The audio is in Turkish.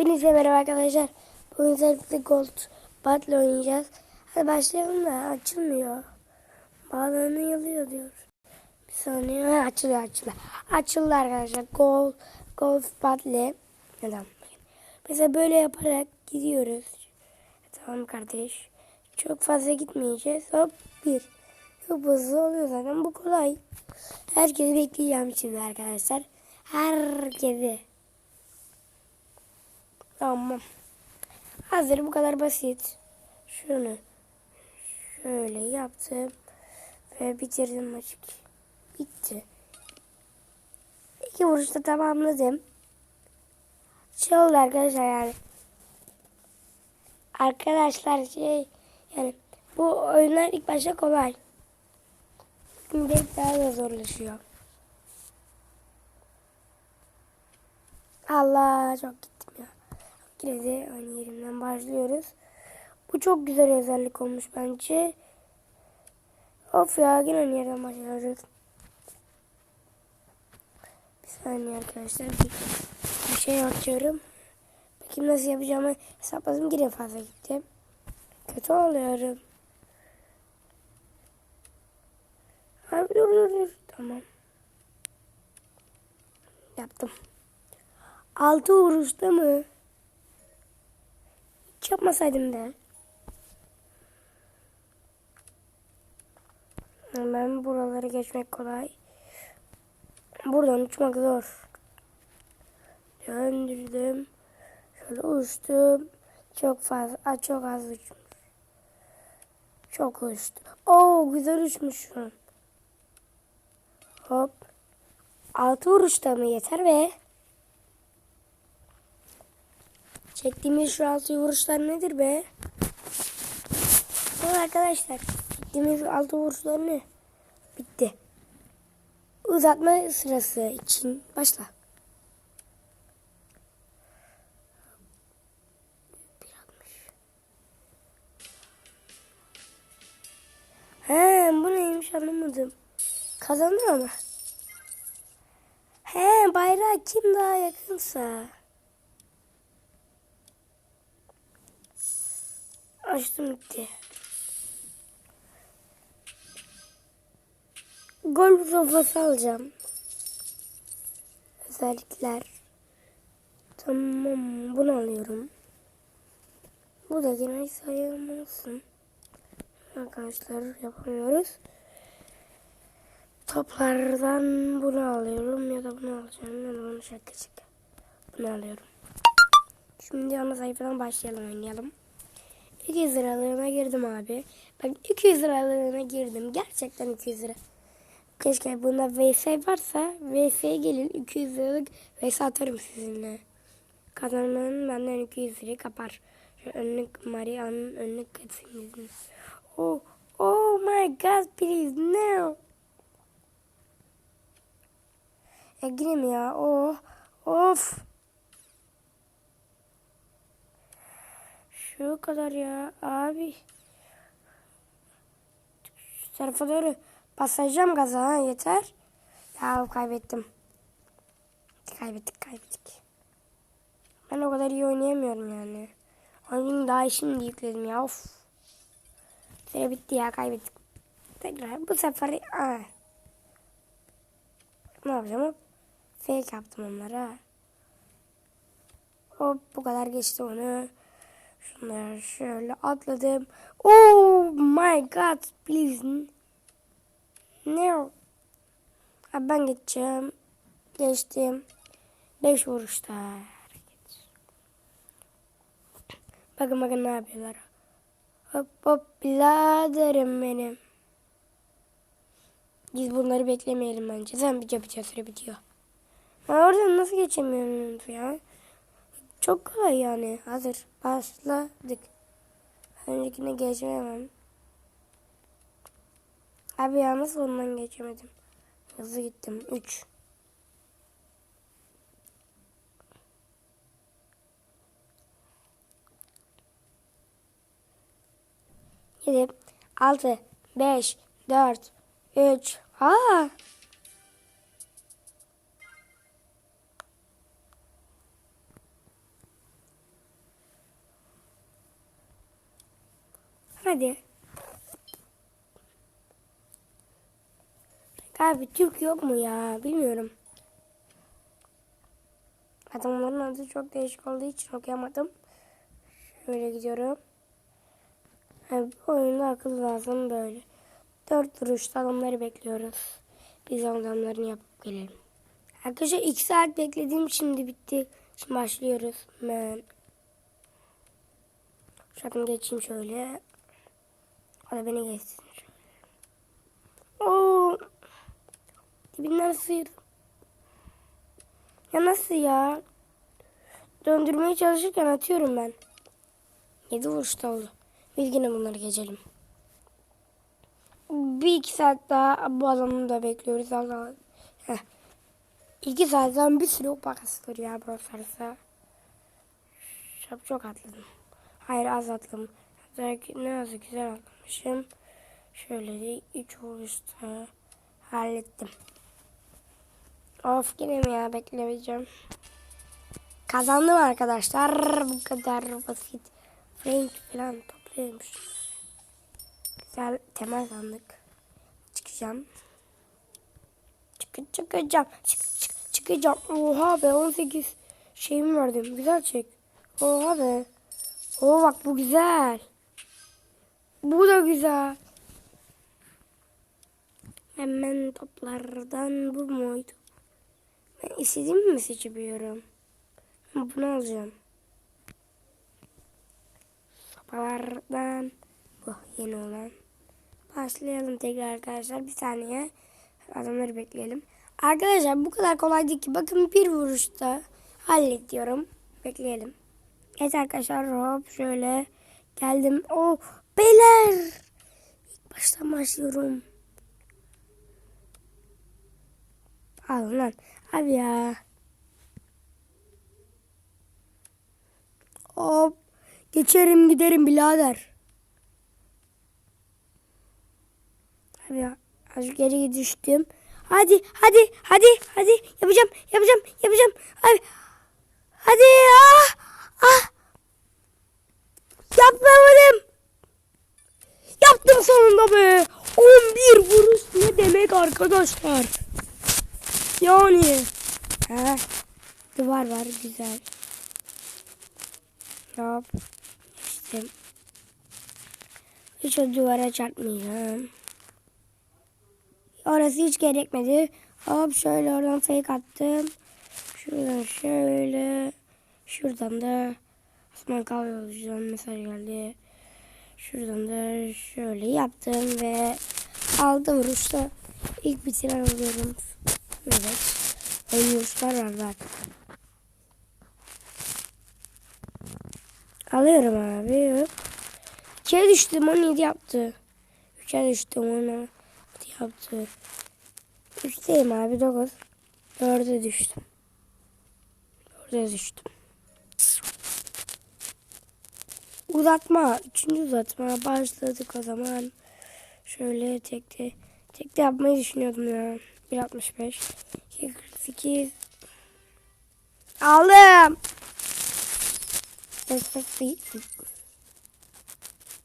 Hepinize merhaba arkadaşlar. Bugün özellikle Gold Battle oynayacağız. Hadi başlayalım da açılmıyor. Bağlanıyor diyor. Bir saniye ha, açılıyor açılıyor. Açıldı arkadaşlar. Gold, Gold Battle. Neden? Mesela böyle yaparak gidiyoruz. Tamam kardeş. Çok fazla gitmeyeceğiz. Hop bir. Çok hızlı oluyor zaten. Bu kolay. Herkesi bekleyeceğim şimdi arkadaşlar. Herkesi. Tamam. Hazır bu kadar basit. Şunu şöyle yaptım ve bitirdim maçı. Bitti. İki vuruşta tamamladım. Şey oldu arkadaşlar yani. Arkadaşlar şey yani bu oyunlar ilk başta kolay. Şimdi daha da zorlaşıyor. Allah çok gittim ya. Yine de aynı yerimden başlıyoruz. Bu çok güzel özellik olmuş bence. Of ya yine aynı yerden başlıyoruz. Bir saniye arkadaşlar. Bir, bir şey atıyorum. Bakayım nasıl yapacağımı hesapladım. Yine fazla gittim. Kötü oluyorum. Abi dur dur dur. Tamam. Yaptım. Altı vuruşta mı? Hiç yapmasaydım da. Ben buraları geçmek kolay. Buradan uçmak zor. Döndürdüm. Şöyle uçtum. Çok fazla, çok az uçmuş. Çok uçtu. Oo güzel uçmuşum. Hop. Altı vuruşta mı yeter be? Çektiğimiz şu altı vuruşlar nedir be? Evet arkadaşlar. Çektiğimiz altı vuruşlar ne? Bitti. Uzatma sırası için başla. He bu neymiş anlamadım. Kazandı ama. He bayrağı kim daha yakınsa. Açtım bitti. Gol sofrası alacağım. Özellikler. Tamam bunu alıyorum. Bu da yine sayılmasın. Arkadaşlar yapamıyoruz. Toplardan bunu alıyorum ya da bunu alacağım ya da bunu şaka şaka. Bunu alıyorum. Şimdi ana sayfadan başlayalım oynayalım. 200 liralığına girdim abi. Bak 200 liralığına girdim. Gerçekten 200 lira. Keşke bunda VS varsa VS'ye gelin 200 liralık VS atarım sizinle. Kazanan benden 200 lirayı kapar. Şu önlük Maria'nın önlük katsın Oh, oh my god please no. E gireyim ya. Oh, of. Şu kadar ya abi. Şu tarafa doğru basacağım gaza ha yeter. Ya kaybettim. Kaybettik kaybettik. Ben o kadar iyi oynayamıyorum yani. Oyunu daha şimdi yükledim ya of. Süre bitti ya kaybettik. Tekrar bu sefer aa. Ne yapacağım. Fake yaptım onlara. Hop bu kadar geçti onu. Şunları şöyle atladım. Oh my god please. No. Abi ben geçeceğim. Geçtim. Beş vuruşlar. Bakın bakın ne yapıyorlar. Hop hop biraderim benim. Biz bunları beklemeyelim bence. Sen bir yapacağız süre bitiyor. Ben oradan nasıl geçemiyorum ya? Çok kolay yani. Hazır. Başladık. Öncekine geçemem. Abi ya nasıl ondan geçemedim? Hızlı gittim. 3. Yedi, altı, beş, dört, üç. Aa! Hadi. Abi Türk yok mu ya? Bilmiyorum. Adamların adı çok değişik olduğu için okuyamadım. Şöyle gidiyorum. Yani bu oyunda akıl lazım böyle. Dört vuruşta adamları bekliyoruz. Biz adamlarını yapıp gelelim. Arkadaşlar iki saat beklediğim şimdi bitti. Şimdi başlıyoruz. Ben Şuradan geçeyim şöyle. Da beni geçsin. Oo. Dibinden sıyırdım. Ya nasıl ya? Döndürmeye çalışırken atıyorum ben. Yedi vuruşta oldu. Biz yine bunları geçelim. Bir iki saat daha bu adamı da bekliyoruz. Allah Heh. İki saatten bir sürü opakasıdır ya burası. Çok çok atladım. Hayır az atladım. Belki ne yazık güzel atlamışım. Şöyle de üç vuruşta hallettim. Of yine mi ya beklemeyeceğim. Kazandım arkadaşlar. Bu kadar basit. Frank falan topluyormuş. Güzel temel sandık. Çıkacağım. Çık çıkacağım. Çık çık çıkacağım. Oha be 18 şeyimi verdim. Güzel çek. Oha be. Oo bak bu güzel. Bu da güzel. Hemen toplardan bu muydu? Ben istediğimi mi seçebiliyorum? Bunu alacağım. Sopalardan bu yeni olan. Başlayalım tekrar arkadaşlar. Bir saniye. Adamları bekleyelim. Arkadaşlar bu kadar kolay değil ki. Bakın bir vuruşta hallediyorum. Bekleyelim. Evet arkadaşlar hop şöyle geldim. O beyler. İlk baştan başlıyorum. Al lan. Abi ya. Hop. Geçerim giderim birader. Abi ya. Az geri düştüm. Hadi hadi hadi hadi yapacağım yapacağım yapacağım. Abi. Hadi ah ah. Yapamadım. Yaptım sonunda be. 11 vuruş ne demek arkadaşlar. Yani. Ha. Duvar var güzel. Hop. İşte. Hiç o duvara çarpmayacağım. Orası hiç gerekmedi. Hop şöyle oradan fake attım. Şuradan şöyle. Şuradan da Osman kahve mesaj geldi. Şuradan da şöyle yaptım ve aldı vuruşta ilk bitiren oluyorum. Evet. Ön vuruşlar var bak. Alıyorum abi. Hop. 2'ye düştüm 17 yaptı. 3'e düştüm 16 yaptı. 3'teyim abi 9. 4'e düştüm. 4'e düştüm. Uzatma. Üçüncü uzatma. Başladık o zaman. Şöyle tekte. Tekte yapmayı düşünüyordum ya. 1.65. 2.48. Aldım.